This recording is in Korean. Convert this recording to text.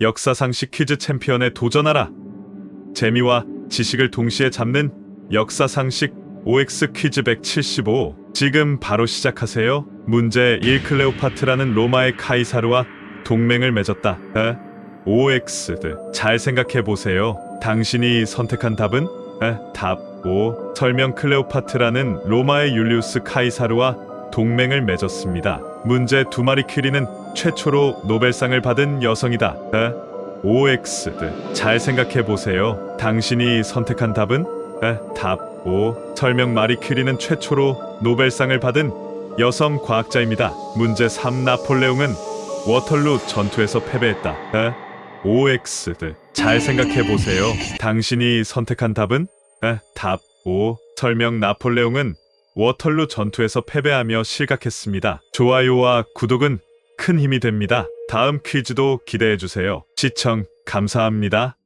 역사상식 퀴즈 챔피언에 도전하라. 재미와 지식을 동시에 잡는 역사상식 OX 퀴즈 175. 지금 바로 시작하세요. 문제 1 클레오파트라는 로마의 카이사르와 동맹을 맺었다. 에? OX. 잘 생각해 보세요. 당신이 선택한 답은? 에? 답 5. 설명 클레오파트라는 로마의 율리우스 카이사르와 동맹을 맺었습니다. 문제 두 마리 퀴리는 최초로 노벨상을 받은 여성이다. 에? OX. 잘 생각해 보세요. 당신이 선택한 답은? 에? 답 5. 설명 마리 퀴리는 최초로 노벨상을 받은 여성 과학자입니다. 문제 3. 나폴레옹은 워털루 전투에서 패배했다. 에? OX. 잘 생각해 보세요. 당신이 선택한 답은? 에? 답 5. 설명 나폴레옹은 워털루 전투에서 패배하며 실각했습니다. 좋아요와 구독은 큰 힘이 됩니다. 다음 퀴즈도 기대해 주세요. 시청 감사합니다.